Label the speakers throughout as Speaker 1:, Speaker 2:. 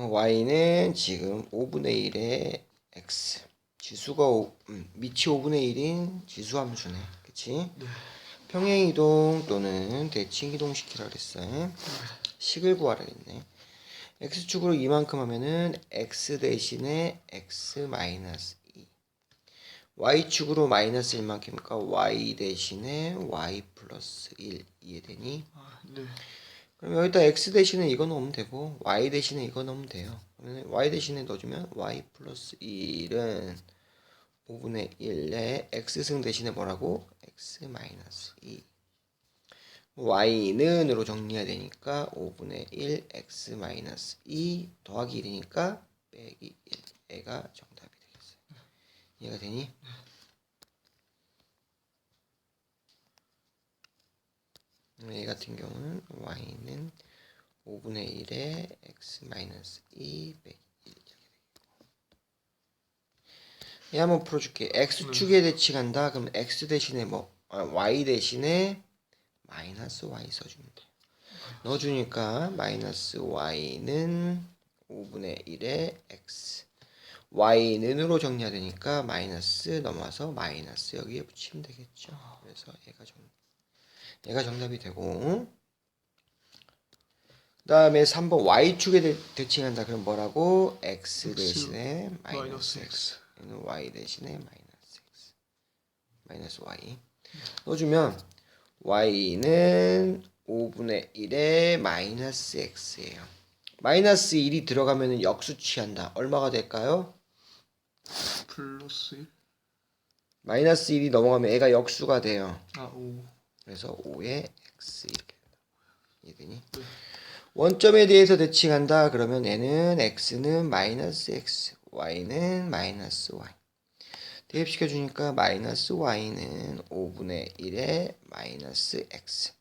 Speaker 1: 어, y는 지금 5분의 1의 x. 지수가 5, 음, 밑이 5분의 1인 지수 함수네. 그치?
Speaker 2: 네.
Speaker 1: 평행이동 또는 대칭 이동 시키라 그랬어요. 식을 구하라 했네. x축으로 이만큼 하면은 x 대신에 x 마이너스 2. y축으로 마이너스 1만큼이니까 y 대신에 y 플러스 1 이해되니?
Speaker 2: 아, 네.
Speaker 1: 그럼 여기다 x 대신에 이거 넣으면 되고 y 대신에 이거 넣으면 돼요. 그러면 y 대신에 넣어주면 y 플러스 1은 5분의 1에 x승 대신에 뭐라고? x 마이너스 2 y는으로 정리해야 되니까 5분의 1 x 마이너스 2 더하기 1이니까 빼기 1 얘가 정답이 되겠어요. 이해가 되니? 얘 같은 경우는 y는 5분의 1에 x 마이너스 2 빼기 1 이렇게 되겠고. 얘 한번 풀어줄게. x축에 대칭한다? 그럼 x 대신에 뭐 아, y 대신에 마이너스 y 써주면 돼. 넣어주니까 마이너스 y는 5분의 1에 x. y는으로 정리해야 되니까 마이너스 넘어와서 마이너스 여기에 붙이면 되겠죠. 그래서 얘가 정 얘가 정답이 되고. 그 다음에 3번 y축에 대, 대칭한다. 그럼 뭐라고? x
Speaker 2: X
Speaker 1: 대신에 마이너스 x. 얘는 y 대신에 마이너스 x. 마이너스 y. 넣어주면 y는 5분의 1에 마이너스 x예요. 마이너스 1이 들어가면 역수 취한다. 얼마가 될까요?
Speaker 2: 플러스 1.
Speaker 1: 마이너스 1이 넘어가면 애가 역수가 돼요.
Speaker 2: 아, 5.
Speaker 1: 그래서 5의 x?
Speaker 2: 네.
Speaker 1: 원점에 대해서 대칭한다. 그러면 얘는 x는 마이너스 x, y는 마이너스 y. 대입시켜 주니까 마이너스 y는 5분의 1에 마이너스 x.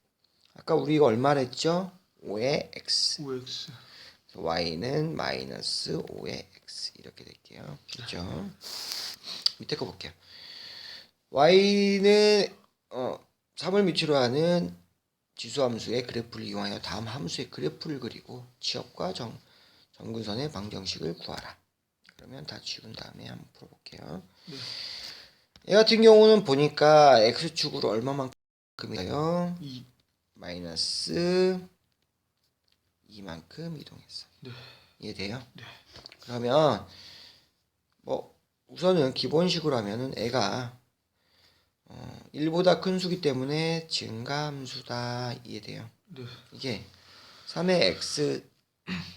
Speaker 1: 아까 우리 이거 얼마를 했죠? 5의 x.
Speaker 2: 5x.
Speaker 1: y는 마이너스 5의 x 이렇게 될게요. 그죠? 밑에 거 볼게요. y는 어 3을 밑으로 하는 지수함수의 그래프를 이용하여 다음 함수의 그래프를 그리고 취업과 정, 정근선의 방정식을 구하라. 그러면 다 지운 다음에 한번 풀어볼게요.
Speaker 2: 네.
Speaker 1: 얘 같은 경우는 보니까 x축으로 얼마만큼이에요?
Speaker 2: 2.
Speaker 1: 마이너스 2만큼 이동했어요.
Speaker 2: 네.
Speaker 1: 이해돼요?
Speaker 2: 네.
Speaker 1: 그러면 뭐 우선은 기본식으로 하면은 애가 어, 1보다 큰 수기 때문에 증가함수다 이해돼요?
Speaker 2: 네.
Speaker 1: 이게 3의 x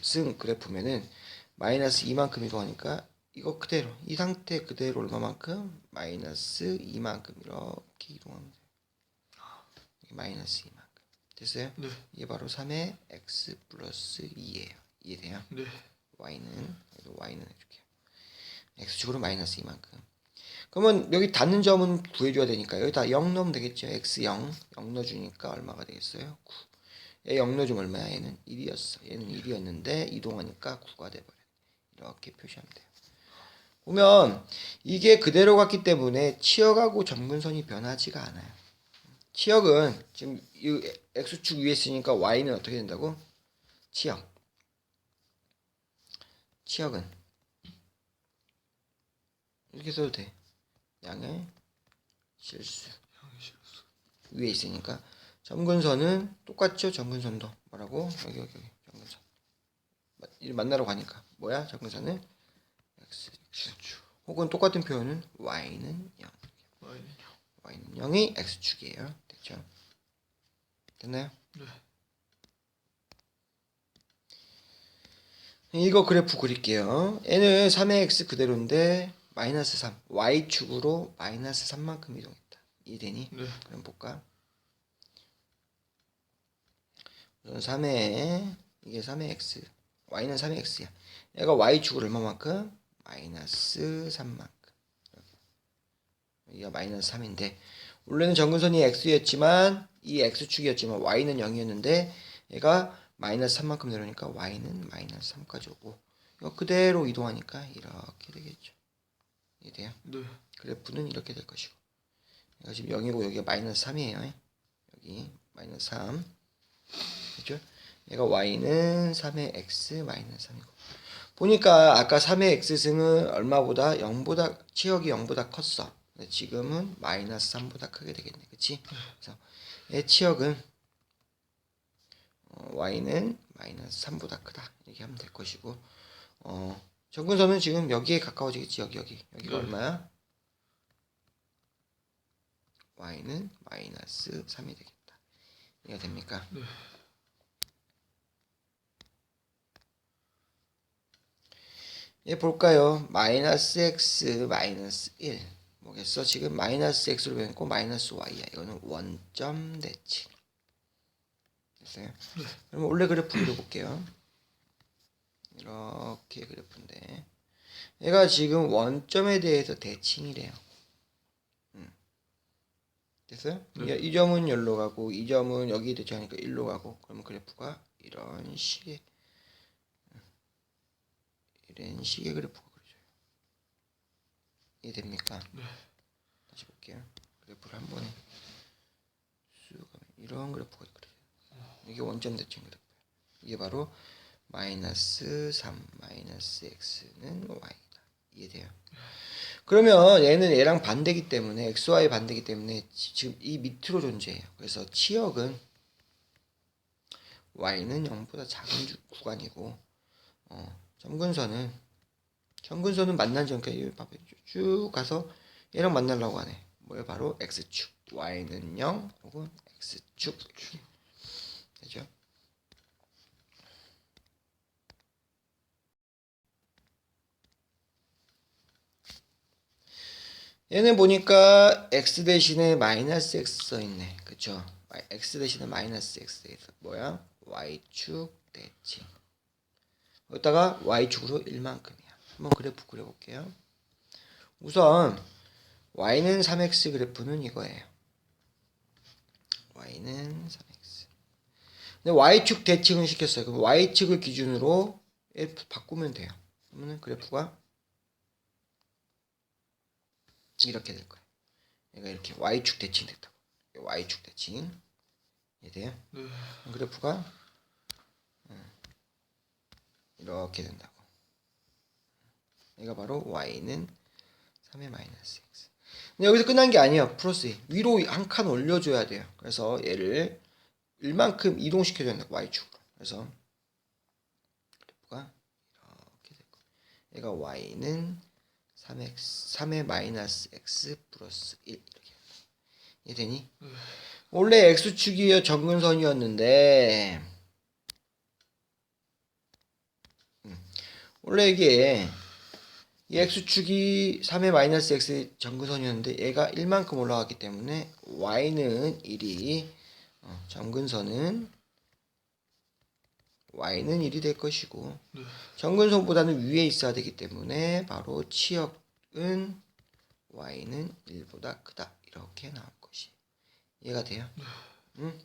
Speaker 1: 승 그래프면은 마이너스 2만큼 이동하니까 이거 그대로 이 상태 그대로 얼마만큼 마이너스 2만큼 이렇게 이동하면 돼요. 마이너스 2만큼 됐어요?
Speaker 2: 네.
Speaker 1: 이게 바로 3의 x 플러스 2예요. 이해돼요?
Speaker 2: 네.
Speaker 1: y는 y는 이렇게 x축으로 마이너스 이만큼 그러면 여기 닿는 점은 구해줘야 되니까 여기다 0 넣으면 되겠죠. X 0 0 넣어주니까 얼마가 되겠어요? 9 얘 0 넣어주면 얼마야? 얘는 1이었어. 얘는 1이었는데 이동하니까 9가 돼버려 이렇게 표시하면 돼요. 보면 이게 그대로 갔기 때문에 치역하고 점근선이 변하지가 않아요. 치역은 지금 이 x축 위에 있으니까 y는 어떻게 된다고? 치역. 치역은 이렇게 써도 돼. 양의 실수
Speaker 2: 양의 실수.
Speaker 1: 위에 있으니까 점근선은 똑같죠. 점근선도 뭐라고 여기 여기 여기 점근선 만나러 가니까 뭐야 점근선은 x
Speaker 2: X축.
Speaker 1: 혹은 똑같은 표현은 y는 0
Speaker 2: y는
Speaker 1: y는 0이 x축이에요. 됐죠? 됐나요?
Speaker 2: 네.
Speaker 1: 이거 그래프 그릴게요. 얘는 3의 x 그대로인데 마이너스 3 y축으로 마이너스 3만큼 이동했다. 이해되니?
Speaker 2: 네.
Speaker 1: 그럼 볼까? 우선 3의 이게 3의 x y는 3의 x야. 얘가 y축으로 얼마만큼? 마이너스 3만큼. 여기가 마이너스 3인데 원래는 정근선이 x였지만 이 x축이었지만 y는 0이었는데 얘가 마이너스 3만큼 내려오니까 y는 마이너스 3까지 오고 그대로 이동하니까 이렇게. 이해돼요?
Speaker 2: 네.
Speaker 1: 그래프는 이렇게 될 것이고 얘가 지금 0이고 여기가 마이너스 3이에요. 여기 마이너스 3 그죠? 얘가 y는 3의 x 마이너스 3이고 보니까 아까 3의 x승은 얼마보다 0보다 치역이 0보다 컸어. 근데 지금은 마이너스 3보다 크게 되겠네. 그치? 그래서 얘 치역은 어, y는 마이너스 3보다 크다. 이렇게 하면 될 것이고 어, 정근선은 지금 여기에 가까워지겠지. 여기 여기. 여기가
Speaker 2: 네.
Speaker 1: 얼마야? y는 마이너스 3이 되겠다. 이해가 됩니까?
Speaker 2: 네.
Speaker 1: 얘 볼까요? 마이너스 x 마이너스 1 뭐겠어? 지금 마이너스 x로 변했고 마이너스 y야. 이거는 원점 대칭. 됐어요? 그러면 원래 그래프 그려볼게요. 이렇게 그래프인데 얘가 지금 원점에 대해서 대칭이래요. 음. 됐어요?
Speaker 2: 네.
Speaker 1: 이- 이 점은 여기로 가고 이 점은 여기 대칭하니까 1로 가고 그러면 그래프가 이런 식의 이런 식의 그래프가 그려져요. 이해됩니까?
Speaker 2: 네.
Speaker 1: 다시 볼게요. 그래프를 한 번에 쭉 가면 이런 그래프가 그려져요. 이게 원점 대칭 그래프. 이게 바로 마이너스 3 마이너스 x는 y다. 이해돼요? 그러면 얘는 얘랑 반대기 때문에 xy 반대기 때문에 지- 지금 이 밑으로 존재해요. 그래서 치역은 y는 0보다 작은 주- 구간이고 어, 점근선은 점근선은 만난 봐봐요. 쭉- 쭉 가서 얘랑 만나려고 하네. 뭐예요? 바로 x축. y는 0 혹은 x축 이렇게 되죠? 얘는 보니까 x 대신에 마이너스 x 써 있네. 그쵸? x 대신에 마이너스 x 돼 있어. 뭐야? y축 대칭. 여기다가 y축으로 1만큼이야. 한번 그래프 그려볼게요. 우선 y는 3x 그래프는 이거예요. y는 3x. 근데 y축 대칭을 시켰어요. 그럼 y축을 기준으로 바꾸면 돼요. 그러면 그래프가 이렇게 될 거예요. 얘가 이렇게 y축 대칭 됐다고. y축 대칭. 이해돼요?
Speaker 2: 네.
Speaker 1: 그래프가 음, 이렇게 된다고. 얘가 바로 y는 3의 마이너스 x. 근데 여기서 끝난 게 아니에요. 플러스 이. 위로 한 칸 올려줘야 돼요. 그래서 얘를 1만큼 이동시켜줘야 된다고 y축으로. 그래서 그래프가 이렇게 될 거예요. 얘가 y는 3x 3의 마이너스 x 플러스 1 이렇게. 이해 되니? 원래 x축이 정근선이었는데 음, 원래 이게 이 x축이 3의 마이너스 x 정근선이었는데 얘가 1만큼 올라갔기 때문에 y는 1이 어, 정근선은 y는 1이 될 것이고
Speaker 2: 네.
Speaker 1: 정근선보다는 위에 있어야 되기 때문에 바로 치역은 y는 1보다 크다 이렇게 나올 것이 이해가 돼요? 응?